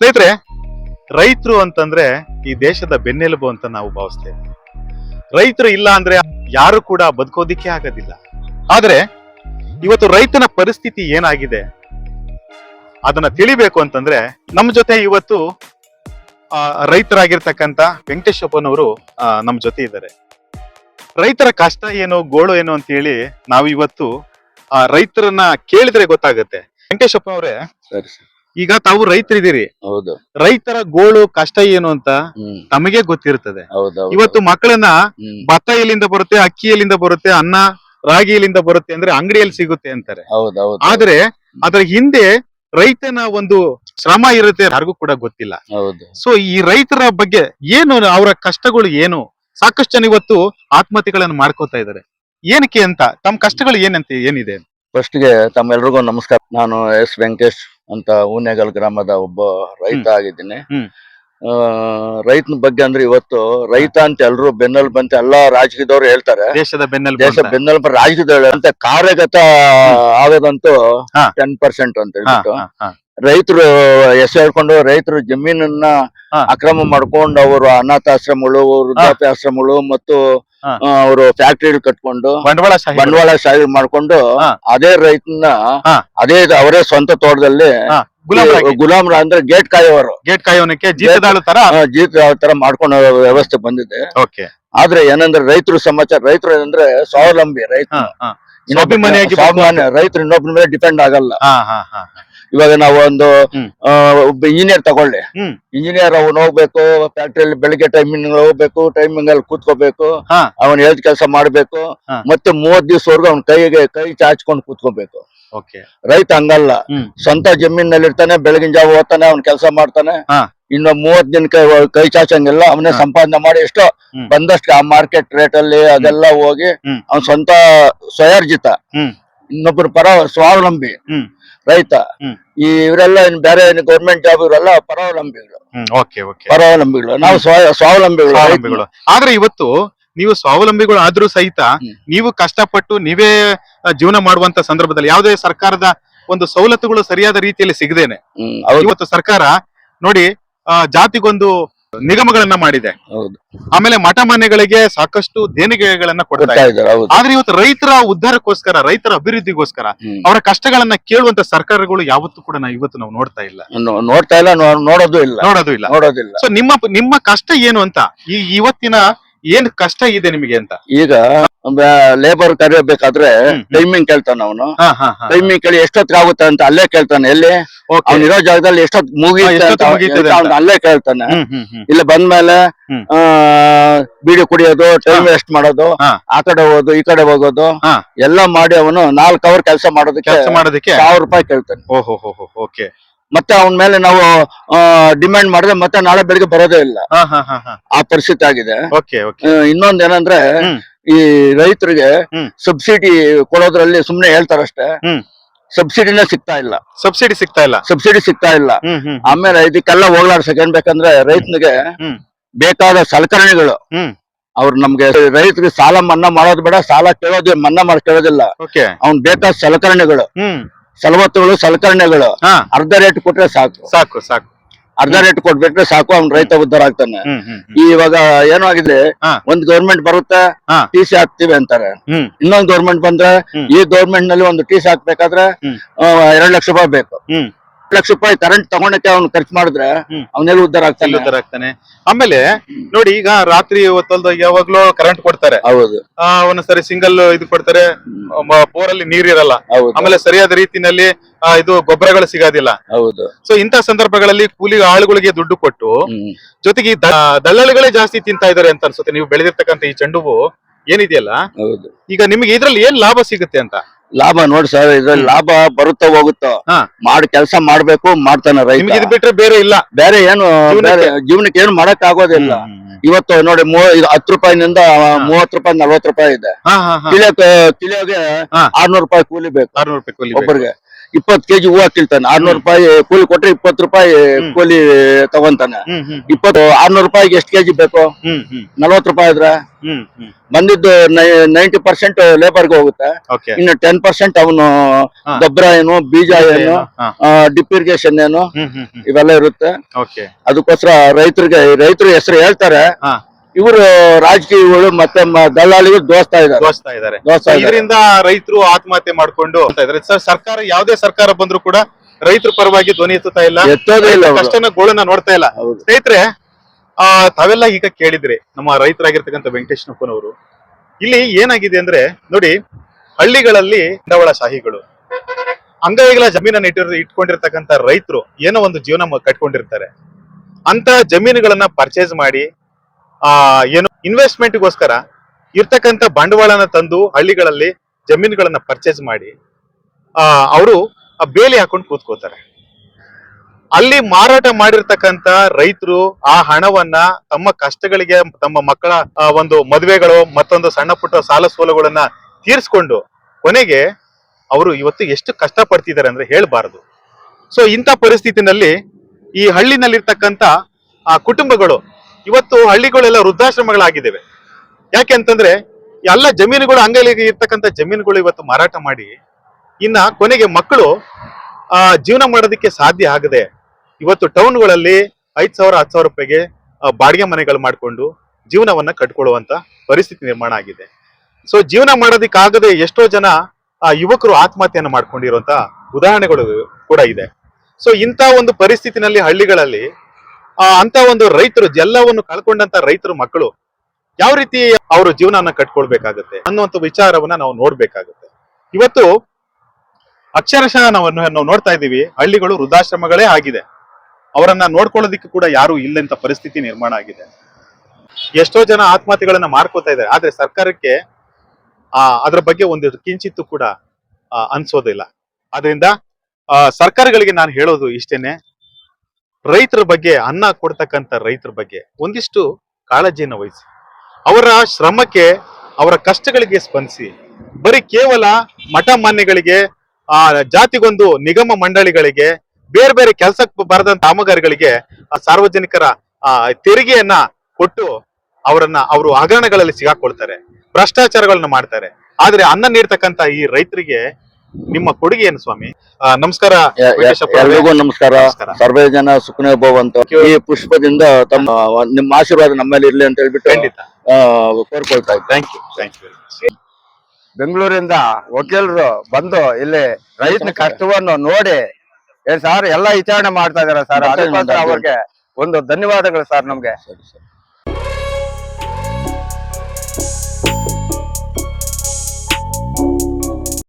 ಸ್ನೇಹಿತರೆ, ರೈತರು ಅಂತಂದ್ರೆ ಈ ದೇಶದ ಬೆನ್ನೆಲುಬು ಅಂತ ನಾವು ಭಾವಿಸ್ತೇವೆ. ರೈತರು ಇಲ್ಲ ಅಂದ್ರೆ ಯಾರು ಕೂಡ ಬದುಕೋದಿಕ್ಕೆ ಆಗೋದಿಲ್ಲ. ಆದ್ರೆ ಇವತ್ತು ರೈತನ ಪರಿಸ್ಥಿತಿ ಏನಾಗಿದೆ? ಅದನ್ನ ತಿಳಿಬೇಕು ಅಂತಂದ್ರೆ ನಮ್ಮ ಜೊತೆ ಇವತ್ತು ರೈತರಾಗಿರ್ತಕ್ಕಂತ ವೆಂಕಟೇಶಪ್ಪನವರು ನಮ್ಮ ಜೊತೆ ಇದ್ದಾರೆ. ರೈತರ ಕಷ್ಟ ಏನು, ಗೋಳು ಏನು ಅಂತ ಹೇಳಿ ನಾವು ಇವತ್ತು ಆ, ರೈತರನ್ನ ಕೇಳಿದ್ರೆ ಗೊತ್ತಾಗುತ್ತೆ. ವೆಂಕಟೇಶಪ್ಪ ಸರಿ ಸರ್. ಈಗ ತಾವು ರೈತರಿದ್ದೀರಿ. ಹೌದು. ರೈತರ ಗೋಳು ಕಷ್ಟ ಏನು ಅಂತ ತಮಗೆ ಗೊತ್ತಿರುತ್ತದೆ ಹೌದೌದು. ಇವತ್ತು ಮಕ್ಕಳನ್ನ ಹ್ಮ್. ಭತ್ತ ಎಲ್ಲಿಂದ ಬರುತ್ತೆ ಅಕ್ಕಿ ಎಲ್ಲಿಂದ ಬರುತ್ತೆ ಅನ್ನ ರಾಗಿ ಎಲ್ಲಿಂದ ಬರುತ್ತೆ ಅಂದ್ರೆ ಅಂಗಡಿಯಲ್ಲಿ ಸಿಗುತ್ತೆ ಅಂತಾರೆ. ಹೌದೌದು. ಆದ್ರೆ ಅದರ ಹಿಂದೆ ರೈತನ ಒಂದು ಶ್ರಮ ಇರುತ್ತೆ ಯಾರಿಗೂ ಕೂಡ ಗೊತ್ತಿಲ್ಲ. ಹೌದು. ಸೊ ಈ ರೈತರ ಬಗ್ಗೆ ಏನು ಅವರ ಕಷ್ಟಗಳು ಏನು ಸಾಕಷ್ಟು ಜನ ಇವತ್ತು ಆತ್ಮಹತ್ಯೆಗಳನ್ನು ಮಾಡ್ಕೋತಾ ಇದ್ದಾರೆ. ಏನಕ್ಕೆ ಅಂತ ತಮ್ಮ ಕಷ್ಟಗಳು ಏನಂತ ಏನಿದೆ? ಫಸ್ಟ್ಗೆ ತಮ್ಮೆಲ್ರಿಗೂ ನಮಸ್ಕಾರ. ನಾನು ಎಸ್ ವೆಂಕಟೇಶ್ ಅಂತ ಊನೆಗಲ್ ಗ್ರಾಮದ ಒಬ್ಬ ರೈತ ಆಗಿದ್ದೀನಿ. ರೈತನ ಬಗ್ಗೆ ಅಂದ್ರೆ ಇವತ್ತು ರೈತ ಅಂತ ಎಲ್ರು ಬೆನ್ನೆಲ್ ಬಂತ ಎಲ್ಲಾ ರಾಜಕೀಯದವ್ರು ಹೇಳ್ತಾರೆ ದೇಶದ ಬೆನ್ನಲ್ ದೇಶ. ಬೆನ್ನೆಲ್ ರಾಜಕೀಯದವ್ರು ಅಂತ ಕಾರ್ಯಗತ ಆಗೋದಂತೂ. ಟೆನ್ ಪರ್ಸೆಂಟ್ ಅಂತ ಹೇಳ್ಬಿಟ್ಟು. ರೈತರು ಎಸ್ ಹೇಳ್ಕೊಂಡು ರೈತರು ಜಮೀನನ್ನ. ಅಕ್ರಮ ಮಾಡ್ಕೊಂಡು ಅವರು ಅನಾಥಾಶ್ರಮಗಳು ವೃದ್ಧಾಪ್ಯಾಶ್ರಮಗಳು ಮತ್ತು. ಅವರು ಫ್ಯಾಕ್ಟರಿ ಕಟ್ಕೊಂಡು ಬಂಡವಾಳ ಬಂಡವಾಳ ಶಾಹಿ ಮಾಡ್ಕೊಂಡು ಅದೇ ರೈತನ ಅದೇ ಅವರೇ ಸ್ವಂತ ತೋಟದಲ್ಲಿ ಗುಲಾಮ್ ಗುಲಾಮ್ರ ಅಂದ್ರೆ ಗೇಟ್ ಕಾಯೋರು. ಗೇಟ್ ಕಾಯೋನಕ್ಕೆ ಜೀತದಾಳು ತರ? ಆ, ಜೀತ ತರ ಮಾಡ್ಕೊಂಡು ವ್ಯವಸ್ಥೆ ಬಂದಿದೆ. ಆದ್ರೆ ಏನಂದ್ರೆ ರೈತರು ಸಮಾಚಾರ ರೈತರು ಏನಂದ್ರೆ ಸ್ವಾವಲಂಬಿ ರೈತ ಸ್ವಾಭಿಮಾನಿಯಾಗಿ ಸ್ವಾಭಿಮಾನಿ ರೈತರು ಇನ್ನೊಬ್ಬರ ಮೇಲೆ ಡಿಪೆಂಡ್ ಆಗಲ್ಲ. ಇವಾಗ ನಾವು ಒಂದು ಒಬ್ಬ ಇಂಜಿನಿಯರ್ ತಗೊಳ್ಳಿ. ಇಂಜಿನಿಯರ್ ಅವನು ಹೋಗ್ಬೇಕು ಫ್ಯಾಕ್ಟ್ರಿಯಲ್ಲಿ ಬೆಳಿಗ್ಗೆ ಟೈಮಿಂಗ್ ಹೋಗ್ಬೇಕು ಟೈಮಿಂಗ್ ಅಲ್ಲಿ ಕೂತ್ಕೋಬೇಕು. ಅವನ್ ಹೇಳ್ ಕೆಲಸ ಮಾಡ್ಬೇಕು. ಮತ್ತೆ ಮೂವತ್ ದಿವಸವರೆಗೂ ಅವ್ನ ಕೈಗೆ ಕೈ ಚಾಚ್ಕೊಂಡು ಕೂತ್ಕೋಬೇಕು. ರೈತ ಹಂಗಲ್ಲ. ಸ್ವಂತ ಜಮೀನಲ್ಲಿ ಇರ್ತಾನೆ ಬೆಳಗಿನ ಜಾವ ಹೋಗ್ತಾನೆ ಅವ್ನ ಕೆಲಸ ಮಾಡ್ತಾನೆ. ಇನ್ನ ಮೂವತ್ ದಿನ ಕೈ ಕೈ ಚಾಚಂಗಿಲ್ಲ ಅವನೇ ಸಂಪಾದನೆ ಮಾಡಿ ಎಷ್ಟೋ ಬಂದಷ್ಟು ಆ ಮಾರ್ಕೆಟ್ ರೇಟ್ ಅಲ್ಲಿ ಅದೆಲ್ಲ ಹೋಗಿ ಅವ್ನ ಸ್ವಂತ ಸ್ವಯರ್ಜಿತ. ಹ್ಮ್. ಇನ್ನೊಬ್ರು ಪರ ಸ್ವಾವಲಂಬಿ. ರೈತ. ಈ ಇವರೆಲ್ಲ ಬೇರೆ ಗೌರ್ಮೆಂಟ್ ಜಾಬ್ ಇವರೆಲ್ಲ ಪರಾವಲಂಬಿಗಳು. Okay okay ಪರಾವಲಂಬಿಗಳು. ನಾವು ಸ್ವ- ಸ್ವಾವಲಂಬಿಗಳು. ಆದ್ರೆ ಇವತ್ತು ನೀವು ಸ್ವಾವಲಂಬಿಗಳು ಆದ್ರೂ ಸಹಿತ ನೀವು ಕಷ್ಟಪಟ್ಟು ನೀವೇ ಜೀವನ ಮಾಡುವಂತ ಸಂದರ್ಭದಲ್ಲಿ ಯಾವುದೇ ಸರ್ಕಾರದ ಒಂದು ಸವಲತ್ತುಗಳು ಸರಿಯಾದ ರೀತಿಯಲ್ಲಿ ಸಿಗದೇನೆ. ಇವತ್ತು ಸರ್ಕಾರ ನೋಡಿ ಜಾತಿಗೊಂದು ನಿಗಮಗಳನ್ನ ಮಾಡಿದೆ. ಹೌದು. ಆಮೇಲೆ ಮಠ ಮನೆಗಳಿಗೆ ಸಾಕಷ್ಟು ದೇಣಿಗೆಗಳನ್ನ ಕೊಡ್ತಾ ಕೊಡ್ತಾ ಇದೆ ಇದ್ದಾರೆ ಹೌದು. ಆದ್ರೆ ಇವತ್ತು ರೈತರ ಉದ್ಧಾರಕ್ಕೋಸ್ಕರ ರೈತರ ಅಭಿವೃದ್ಧಿಗೋಸ್ಕರ ಹ್ಮ್. ಅವರ ಕಷ್ಟಗಳನ್ನ ಕೇಳುವಂತ ಸರ್ಕಾರಗಳು ಯಾವತ್ತೂ ಕೂಡ ನಾವು ಇವತ್ತು ನಾವು ನೋಡ್ತಾ ಇಲ್ಲ. ನೋ- ನೋಡ್ತಾ ಇಲ್ಲ ನೋ- ನೋಡೋದು ಇಲ್ಲ. ನೋಡೋದು ಇಲ್ಲ. ನೋಡೋದಿಲ್ಲ. ಸೊ ನಿಮ್ಮ ನಿಮ್ಮ ಕಷ್ಟ ಏನು ಅಂತ ಈ ಇವತ್ತಿನ ಏನ್ ಕಷ್ಟ ಇದೆ ನಿಮಗೆ ಅಂತ? ಈಗ ಲೇಬರ್ ಕರೆಯಬೇಕಾದ್ರೆ. ಟೈಮಿಂಗ್ ಕೇಳ್ತಾನ ಅವನು. ಟೈಮಿಂಗ್ ಕೇಳಿ ಎಷ್ಟೊತ್ತಿಗೆ ಆಗುತ್ತೆ ಅಂತ ಅಲ್ಲೇ ಕೇಳ್ತಾನೆ. ಎಲ್ಲಿ? ಓಕೆ ಇರೋ ಜಾಗದಲ್ಲಿ ಎಷ್ಟೊತ್ ಮೂವಿ ಮುಗಿಯುತ್ತೆ ಅವ್ನು ಅಲ್ಲೇ ಕೇಳ್ತಾನೆ. ಇಲ್ಲ ಬಂದ್ಮೇಲೆ ಬೀಡಿ ಕುಡಿಯೋದು ಟೈಮ್ ವೇಸ್ಟ್ ಮಾಡೋದು. ಆ ಕಡೆ ಹೋಗೋದು ಈ ಕಡೆ ಹೋಗೋದು. ಎಲ್ಲ ಮಾಡಿ ಅವನು ನಾಲ್ಕು ಅವರ್ ಕೆಲಸ ಮಾಡೋದಕ್ಕೆ ಕೆಲಸ ಮಾಡೋದಕ್ಕೆ ಸಾವಿರ ರೂಪಾಯಿ ಕೇಳ್ತಾನೆ. ಓಹೋ ಓಕೆ. ಮತ್ತೆ ಅವನ ಮೇಲೆ ನಾವು ಡಿಮ್ಯಾಂಡ್ ಮಾಡಿದ್ರೆ ಮತ್ತೆ ನಾಳೆ ಬೆಳಿಗ್ಗೆ ಬರೋದೇ ಇಲ್ಲ. ಆ ಪರಿಸ್ಥಿತಿ ಆಗಿದೆ. ಇನ್ನೊಂದ್ ಏನಂದ್ರೆ ಈ ರೈತರಿಗೆ. ಸಬ್ಸಿಡಿ ಕೊಡೋದ್ರಲ್ಲಿ ಸುಮ್ನೆ ಹೇಳ್ತಾರಷ್ಟೇ. ಸಬ್ಸಿಡಿನೇ ಸಿಗ್ತಾ ಇಲ್ಲ. ಸಬ್ಸಿಡಿ ಸಿಗ್ತಾ ಇಲ್ಲ. ಸಬ್ಸಿಡಿ ಸಿಗ್ತಾ ಇಲ್ಲ. ಆಮೇಲೆ ಇದಕ್ಕೆಲ್ಲ ಹೋಗ್ಲಾಡ್ಸಕ್ ಏನ್ ಬೇಕಂದ್ರೆ ರೈತನಿಗೆ ಬೇಕಾದ ಸಲಕರಣೆಗಳು. ಅವ್ರು ನಮ್ಗೆ ರೈತರಿಗೆ ಸಾಲ ಮನ್ನಾ ಮಾಡೋದು ಬೇಡ ಸಾಲ ಕೇಳೋದು ಮನ್ನಾ ಮಾಡಿ ಕೇಳೋದಿಲ್ಲ. ಓಕೆ. ಅವ್ನ್ ಬೇಕಾದ ಸಲಕರಣೆಗಳು. ಸಲವತ್ತುಗಳು ಸಲಕರಣೆಗಳು ಅರ್ಧ ರೇಟ್ ಕೊಟ್ರೆ ಸಾಕು. ಸಾಕು ಸಾಕು. ಅರ್ಧ ರೇಟ್ ಕೊಟ್ಬಿಟ್ರೆ ಸಾಕು ಅವ್ನ್ ರೈತ ಉದ್ದಾರ ಆಗ್ತಾನೆ. ಇವಾಗ ಏನೋ ಆಗಿದೆ. ಒಂದ್ ಗೌರ್ಮೆಂಟ್ ಬರುತ್ತೆ. ಟಿ ಸಿ ಹಾಕ್ತಿವಿ ಅಂತಾರೆ. ಇನ್ನೊಂದ್ ಗೌರ್ಮೆಂಟ್ ಬಂದ್ರೆ ಈ ಗೌರ್ಮೆಂಟ್ನಲ್ಲಿ ಒಂದು ಟಿ ಸಿ ಹಾಕ್ಬೇಕಾದ್ರೆ ಎರಡ್ ಲಕ್ಷ ರೂಪಾಯಿ ಬೇಕು. ಲಕ್ಷ ರೂಪಾಯಿ ಕರೆಂಟ್ ತಗೊಂಡಕ್ಕೆ ಅವ್ನು ಖರ್ಚು ಮಾಡಿದ್ರೆ. ಅವನೆಲ್ಲ ಉದ್ದಾರ ಆಗ್ತಾನೆ? ಉದ್ದಾರ ಆಗ್ತಾನೆ? ಆಮೇಲೆ ನೋಡಿ ಈಗ ರಾತ್ರಿ ಹೊತ್ತಲ್ದಾಗ ಯಾವಾಗ್ಲೂ ಕರೆಂಟ್ ಕೊಡ್ತಾರೆ. ಹೌದು. ಒಂದೊಂದ್ಸರಿ ಸಿಂಗಲ್ ಇದು ಕೊಡ್ತಾರೆ. ಬೋರ್ ಅಲ್ಲಿ ನೀರಿರಲ್ಲ ಆಮೇಲೆ ಸರಿಯಾದ ರೀತಿನಲ್ಲಿ ಇದು ಗೊಬ್ಬರಗಳು ಸಿಗೋದಿಲ್ಲ. ಹೌದು. ಸೊ ಇಂತ ಸಂದರ್ಭಗಳಲ್ಲಿ ಕೂಲಿ ಆಳುಗಳಿಗೆ ದುಡ್ಡು ಕೊಟ್ಟು. ಜೊತೆಗೆ ದಲ್ಲಾಳಿಗಳೇ ಜಾಸ್ತಿ ತಿಂತಾ ಇದಾರೆ ಅಂತ ಅನ್ಸುತ್ತೆ. ನೀವು ಬೆಳೆದಿರ್ತಕ್ಕಂಥ ಈ ಚೆಂಡು ಹೂವು ಏನಿದೆಯಲ್ಲ? ಹೌದು. ಈಗ ನಿಮ್ಗೆ ಇದ್ರಲ್ಲಿ ಏನ್ ಲಾಭ ಸಿಗುತ್ತೆ ಅಂತ? ಲಾಭ ನೋಡಿ ಸರ್ ಇದ್ರಲ್ಲಿ ಲಾಭ ಬರುತ್ತೋ ಹೋಗುತ್ತೋ? ಹಾ. ಮಾಡಿ ಕೆಲಸ ಮಾಡ್ಬೇಕು ಮಾಡ್ತಾನೆ ನಿಮ್ಗೆ ಇದು ರೈತ ಬಿಟ್ರೆ ಬೇರೆ ಇಲ್ಲ. ಬೇರೆ ಏನು ಜೀವನಕ್ಕೆ- ಬೇರೆ ಜೀವನಕ್ಕೆ ಏನು ಮಾಡಕ್ ಆಗೋದಿಲ್ಲ. ಇವತ್ತು ನೋಡಿ ಮೂ ಇದು ಹತ್ತು ರೂಪಾಯಿನಿಂದ ಮೂವತ್ ರೂಪಾಯಿ ನಲ್ವತ್ ರೂಪಾಯಿ ಇದೆ. ಹಾ ಹಾ ಹಾ. ಕಿಲಿಯೋಕೆ ಕಿಲಿಯೋಗೆ ಹಾ. ಆರ್ನೂರು ರೂಪಾಯಿ ಕೂಲಿ ಬೇಕು. ಆರ್ನೂರು ರೂಪಾಯಿ ಕೂಲಿ ಬೇಕು. ಒಬ್ಬರಿಗೆ ಇಪ್ಪತ್ತು ಕೆಜಿ ಹೂವು ಕೀಳ್ತಾನೆ ಆರ್ನೂರು ರೂಪಾಯಿ ಕೂಲಿ ಕೊಟ್ರೆ ಇಪ್ಪತ್ತು ರೂಪಾಯಿ ಕೂಲಿ ತಗೊಂತಾನೆ. ಇಪ್ಪತ್ತು ಆರ್ನೂರು ರೂಪಾಯಿಗೆ ಎಷ್ಟು ಕೆಜಿ ಬೇಕು? ನಲ್ವತ್ತು ರೂಪಾಯಿ ಆದ್ರೆ? ಬಂದಿದ್ದು ನೈಂಟಿ ಪರ್ಸೆಂಟ್ ಲೇಬರ್ಗೆ ಹೋಗುತ್ತೆ. ಇನ್ನು ಟೆನ್ ಪರ್ಸೆಂಟ್ ಅವನು. ಗೊಬ್ಬರ ಏನು ಬೀಜ ಏನು ಡಿಪ್ ಇರಿಗೇಷನ್ ಏನು ಇವೆಲ್ಲ ಇರುತ್ತೆ. ಅದಕ್ಕೋಸ್ಕರ ರೈತರಿಗೆ ರೈತರು ಹೆಸರು ಹೇಳ್ತಾರೆ. ಇವರು ರಾಜಕೀಯಗಳು ಮತ್ತೆ ದಲ್ಲಾಳಿಗಳು ದೋಸ್ತಾ ಇದ್ದಾರೆ. ದೋಸ್ತಾ ಇದ್ದಾರೆ. ದೋಸ್ತಾ ಇದ್ದಾರೆ. ಇದರಿಂದ ರೈತರು ಆತ್ಮಹತ್ಯೆ ಮಾಡ್ಕೊಂಡು ಅಂತ ಇದ್ದಾರೆ. ಸರ್ ಸರ್ಕಾರ ಯಾವುದೇ ಸರ್ಕಾರ ಬಂದ್ರು ಕೂಡ ರೈತರ ಪರವಾಗಿ ಧ್ವನಿ ಎತ್ತುತ್ತಾ ಇಲ್ಲ. ಎತ್ತೋದೇ ಇಲ್ಲ ರೈತರ ಅವ್ರು. ಕಷ್ಟನ ಗೋಳನ್ನ ನೋಡ್ತಾ ಇಲ್ಲ. ಹೌದು. ಸ್ನೇಹಿತರೆ ಆ ತಾವೆಲ್ಲ ಈಗ ಕೇಳಿದ್ರಿ ನಮ್ಮ ರೈತರಾಗಿರ್ತಕ್ಕಂಥ ವೆಂಕಟೇಶ್ನಪ್ಪನವರು ಇಲ್ಲಿ ಏನಾಗಿದೆ ಅಂದ್ರೆ ನೋಡಿ ಹಳ್ಳಿಗಳಲ್ಲಿ ಬಂಡವಾಳ ಶಾಹಿಗಳು ಅಂಗವಿಕಲ ಜಮೀನನ್ನ ಇಟ್ಟಿರೋ ಇಟ್ಕೊಂಡಿರ್ತಕ್ಕಂಥ ರೈತರು ಏನೋ ಒಂದು ಜೀವನ ಮ- ಕಟ್ಕೊಂಡಿರ್ತಾರೆ. ಅಂತ ಜಮೀನುಗಳನ್ನ ಪರ್ಚೇಸ್ ಮಾಡಿ ಆ, ಏನು ಇನ್ವೆಸ್ಟ್ಮೆಂಟ್ಗೋಸ್ಕರ ಇರ್ತಕ್ಕಂಥ ಬಂಡವಾಳನ ತಂದು ಹಳ್ಳಿಗಳಲ್ಲಿ ಜಮೀನುಗಳನ್ನ ಪರ್ಚೇಸ್ ಮಾಡಿ, ಆ, ಅವರು ಬೇಲಿ ಹಾಕೊಂಡು ಕೂತ್ಕೋತಾರೆ. ಅಲ್ಲಿ ಮಾರಾಟ ಮಾಡಿರ್ತಕ್ಕಂಥ ರೈತರು ಆ ಹಣವನ್ನ ತಮ್ಮ ಕಷ್ಟಗಳಿಗೆ ತಮ್ಮ ಮಕ್ಕಳ ಒಂದು ಮದುವೆಗಳು ಮತ್ತೊಂದು ಸಣ್ಣ ಪುಟ್ಟ ಸಾಲ ಸೋಲುಗಳನ್ನ ತೀರಿಸ್ಕೊಂಡು ಕೊನೆಗೆ ಅವರು ಇವತ್ತು ಎಷ್ಟು ಕಷ್ಟ ಪಡ್ತಿದ್ದಾರೆ ಅಂದ್ರೆ ಹೇಳ್ಬಾರದು. ಸೊ ಇಂಥ ಪರಿಸ್ಥಿತಿನಲ್ಲಿ ಈ ಹಳ್ಳಿನಲ್ಲಿರ್ತಕ್ಕಂಥ, ಆ ಕುಟುಂಬಗಳು ಇವತ್ತು ಹಳ್ಳಿಗಳೆಲ್ಲ ವೃದ್ಧಾಶ್ರಮಗಳಾಗಿದ್ದಾವೆ. ಯಾಕೆ ಅಂತಂದ್ರೆ ಎಲ್ಲ ಜಮೀನುಗಳು ಅಂಗಲಿಗೆ ಇರ್ತಕ್ಕಂಥ ಜಮೀನುಗಳು ಇವತ್ತು ಮಾರಾಟ ಮಾಡಿ, ಇನ್ನ ಕೊನೆಗೆ ಮಕ್ಕಳು, ಆ, ಜೀವನ ಮಾಡೋದಕ್ಕೆ ಸಾಧ್ಯ ಆಗದೆ, ಇವತ್ತು ಟೌನ್ಗಳಲ್ಲಿ ಐದ್ ಸಾವಿರ, ಹತ್ತು ಸಾವಿರ ರೂಪಾಯಿಗೆ ಬಾಡಿಗೆ ಮನೆಗಳು ಮಾಡಿಕೊಂಡು ಜೀವನವನ್ನ ಕಟ್ಕೊಳ್ಳುವಂತ ಪರಿಸ್ಥಿತಿ ನಿರ್ಮಾಣ ಆಗಿದೆ. ಸೊ ಜೀವನ ಮಾಡೋದಕ್ಕಾಗದೆ ಎಷ್ಟೋ ಜನ, ಆ, ಯುವಕರು ಆತ್ಮಹತ್ಯೆಯನ್ನು ಮಾಡ್ಕೊಂಡಿರುವಂತ ಉದಾಹರಣೆಗಳು ಕೂಡ ಇದೆ. ಸೊ ಇಂಥ ಒಂದು ಪರಿಸ್ಥಿತಿನಲ್ಲಿ ಹಳ್ಳಿಗಳಲ್ಲಿ ಆ ಅಂತ ಒಂದು ರೈತರು ಎಲ್ಲವನ್ನು ಕಳ್ಕೊಂಡಂತ ರೈತರು ಮಕ್ಕಳು ಯಾವ ರೀತಿ ಅವರ ಜೀವನನ ಕಟ್ಕೊಳ್ಬೇಕಾಗತ್ತೆ ಅನ್ನುವಂಥ ವಿಚಾರವನ್ನ ನಾವು ನೋಡ್ಬೇಕಾಗತ್ತೆ. ಇವತ್ತು ಅಕ್ಷರಶಃ ನಾವನ್ನು ನಾವು ನೋಡ್ತಾ ಇದ್ದೀವಿ. ಹಳ್ಳಿಗಳು ವೃದ್ಧಾಶ್ರಮಗಳೇ ಆಗಿದೆ. ಅವರನ್ನ ನೋಡ್ಕೊಳ್ಳೋದಿಕ್ಕೆ ಕೂಡ ಯಾರು ಇಲ್ಲಂತ ಪರಿಸ್ಥಿತಿ ನಿರ್ಮಾಣ ಆಗಿದೆ. ಎಷ್ಟೋ ಜನ ಆತ್ಮಹತ್ಯೆಗಳನ್ನ ಮಾಡ್ಕೋತಾ ಇದ್ದಾರೆ. ಆದ್ರೆ ಸರ್ಕಾರಕ್ಕೆ ಆ ಅದ್ರ ಬಗ್ಗೆ ಒಂದು ಕಿಂಚಿತ್ತು ಕೂಡ ಅನ್ಸೋದಿಲ್ಲ. ಅದರಿಂದ ಆ, ಸರ್ಕಾರಗಳಿಗೆ ನಾನು ಹೇಳೋದು ಇಷ್ಟೇನೆ. ರೈತರ ಬಗ್ಗೆ, ಅನ್ನ ಕೊಡ್ತಕ್ಕಂಥ ರೈತರ ಬಗ್ಗೆ ಒಂದಿಷ್ಟು ಕಾಳಜಿಯನ್ನು ವಹಿಸಿ. ಅವರ ಶ್ರಮಕ್ಕೆ, ಅವರ ಕಷ್ಟಗಳಿಗೆ ಸ್ಪಂದಿಸಿ. ಬರೀ ಕೇವಲ ಮಠ ಮಾನ್ಯಗಳಿಗೆ, ಆ ಜಾತಿಗೊಂದು ನಿಗಮ ಮಂಡಳಿಗಳಿಗೆ, ಬೇರೆ ಬೇರೆ ಕೆಲಸಕ್ಕೆ ಬರದಂತ ಕಾಮಗಾರಿಗಳಿಗೆ, ಆ ಸಾರ್ವಜನಿಕರ, ಆ ತೆರಿಗೆಯನ್ನ ಕೊಟ್ಟು ಅವರನ್ನ, ಅವರು ಹಗರಣಗಳಲ್ಲಿ ಸಿಗಾಕೊಳ್ತಾರೆ, ಭ್ರಷ್ಟಾಚಾರಗಳನ್ನ ಮಾಡ್ತಾರೆ. ಆದ್ರೆ ಅನ್ನ ನೀಡ್ತಕ್ಕಂತ ಈ ರೈತರಿಗೆ ನಿಮ್ಮ ಕೊಡುಗೆ ಏನು ಸ್ವಾಮಿ? ಆ, ನಮಸ್ಕಾರ ಅವರೇ. ಎಲ್ರಿಗೂ ನಮಸ್ಕಾರ. ನಮಸ್ಕಾರ. ಸರ್ವೇ ಜನ ಸುಖನೇ ಭವಂತ. ಈ ಪುಷ್ಪದಿಂದ ತಮ್ಮ ನಿಮ್ಮ ಆಶೀರ್ವಾದ ನಮ್ಮಲ್ಲಿ ಇರ್ಲಿ ಅಂತ ಹೇಳ್ಬಿಟ್ಟು ಖಂಡಿತ. ಆ, ಕೋರ್ಕೊಳ್ತಾ ಇದ್ದೆ. ಥ್ಯಾಂಕ್ ಯು ಥ್ಯಾಂಕ್ ಯು ಬೆಂಗಳೂರಿಂದ ವಕೀಲರು ಬಂದು ಇಲ್ಲಿ ರೈತನ ಕಷ್ಟವನ್ನು ನೋಡಿ ಸರ್ ಎಲ್ಲ ವಿಚಾರಣೆ ಮಾಡ್ತಾ ಇದಾರೆ ಸರ್. ಅದಕ್ಕೋಸ್ಕರ ಅವ್ರಿಗೆ ಒಂದು ಧನ್ಯವಾದಗಳು ಸರ್ ನಮ್ಗೆ. ಸರಿ ಸರಿ.